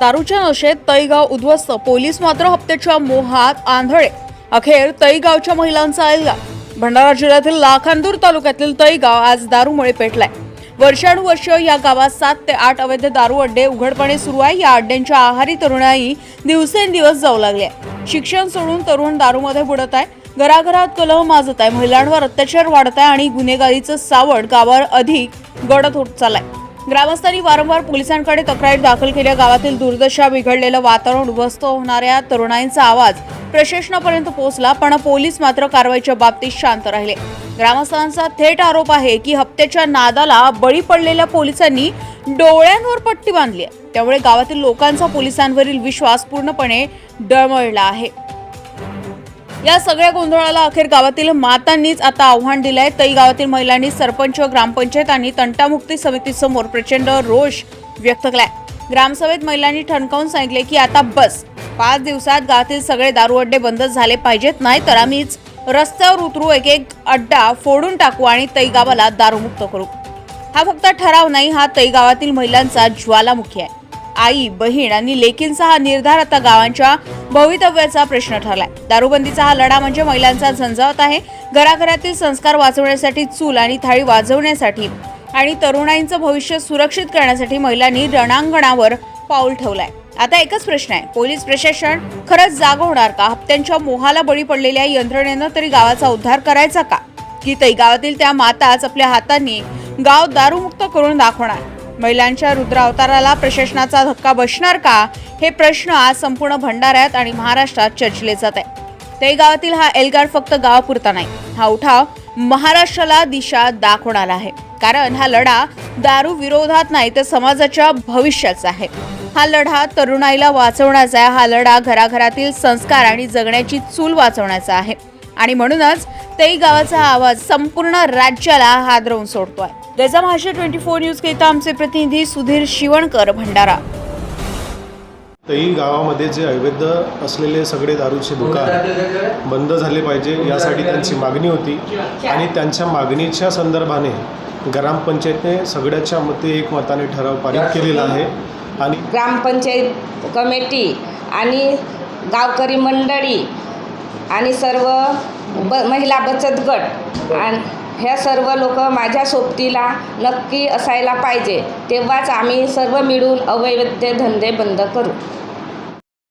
दारूच्या नशेत तईगाव उद्ध्वस्त. पोलीस मात्र हप्त्याच्या मोहात आंधळे. अखेर तईगावच्या महिलांचा एल्गा भंडारा जिल्ह्यातील लाखांदूर तालुक्यातील तईगाव आज दारूमुळे पेटलाय. वर्षानुवर्ष या गावात सात ते आठ अवैध दारू अड्डे उघडपणे सुरू आहे. या अड्ड्यांच्या आहारी तरुणाई दिवसेंदिवस जाऊ लागले शिक्षण सोडून तरुण दारूमध्ये बुडत आहे. घराघरात कलह माजत आहे. महिलांवर अत्याचार वाढत आहे आणि गुन्हेगारीचं सावट गावावर अधिक गडद होत चाललाय. ग्रामस्थांनी वारंवार पोलिसांकडे तक्रारी दाखल केल्या. गावातील दुर्दशा बिघडलेलं वातावरण उद्ध्वस्त होणाऱ्या तरुणाईंचा आवाज प्रशासनापर्यंत पोहोचला पण पोलीस मात्र कारवाईच्या बाबतीत शांत राहिले. ग्रामस्थांचा थेट आरोप आहे की हप्त्याच्या नादाला बळी पडलेल्या पोलिसांनी डोळ्यांवर पट्टी बांधली आहे. त्यामुळे गावातील लोकांचा पोलिसांवरील विश्वास पूर्णपणे डळमळला आहे. या सगळ्या गोंधळाला अखेर गावातील मातांनीच आता आव्हान दिलंय. तई गावातील महिलांनी सरपंच ग्रामपंचायत आणि तंटामुक्ती समितीसमोर प्रचंड रोष व्यक्त केलाय. ग्रामसभेत महिलांनी ठणकावून सांगितले की आता बस पाच दिवसात गावातील सगळे दारू अड्डे बंद झाले पाहिजेत नाही तर आम्हीच रस्त्यावर उतरू एक एक अड्डा फोडून टाकू आणि तई गावाला दारूमुक्त करू. हा फक्त ठराव नाही हा तई गावातील महिलांचा ज्वालामुखी आहे. आई बहीण आणि लेकींचा हा निर्धार आता गावांच्या भवितव्याचा प्रश्न ठरलाय. दारूबंदीचा हा लढा म्हणजे महिलांचा झंझावत आहे. घराघरातील संस्कार वाचवण्यासाठी चूल आणि थाळी वाजवण्यासाठी आणि तरुणाईंचं भविष्य सुरक्षित करण्यासाठी महिलांनी रणांगणावर पाऊल ठेवलाय. आता एकच प्रश्न आहे. पोलीस प्रशासन खरंच जाग होणार का? हप्त्यांच्या मोहाला बळी पडलेल्या यंत्रणेनं तरी गावाचा उद्धार करायचा का? की तई गावातील त्या माताच आपल्या हातांनी गाव दारूमुक्त करून दाखवणार. महिलांच्या रुद्रावताराला प्रशासनाचा धक्का बसणार का? हे प्रश्न आज संपूर्ण भंडाऱ्यात आणि महाराष्ट्रात चर्चले जात आहे. ते गावातील हा एल्गार फक्त गावापुरता नाही हा उठाव महाराष्ट्राला दिशा दाखवणारा आहे. कारण हा लढा दारू विरोधात नाही तर समाजाच्या भविष्याचा आहे. हा लढा तरुणाईला वाचवण्याचा आहे हा लढा घराघरातील संस्कार आणि जगण्याची चूल वाचवण्याचा आहे. आणि म्हणूनच तेही गावाचा हा आवाज संपूर्ण राज्याला हादरवून सोडतोय. त्याचा महाराष्ट्र ट्वेंटी फोर न्यूज करिता आमचे प्रतिनिधी सुधीर शिवणकर भंडारा. तई गावामध्ये जे अवैध असलेले सगळे दारूचे दुकान बंद झाले पाहिजे यासाठी त्यांची मागणी होती. आणि त्यांच्या मागणीच्या संदर्भाने ग्रामपंचायतने सगळ्याच्या मते एक मताने ठराव पारित केलेला आहे. आणि ग्रामपंचायत कमिटी आणि गावकरी मंडळी आणि सर्व ब महिला बचत गट आणि ह्या सर्व लोक माझ्या सोबतीला नक्की असायला पाहिजे. तेव्हाच आम्ही सर्व मिळून अवैध धंदे बंद करू.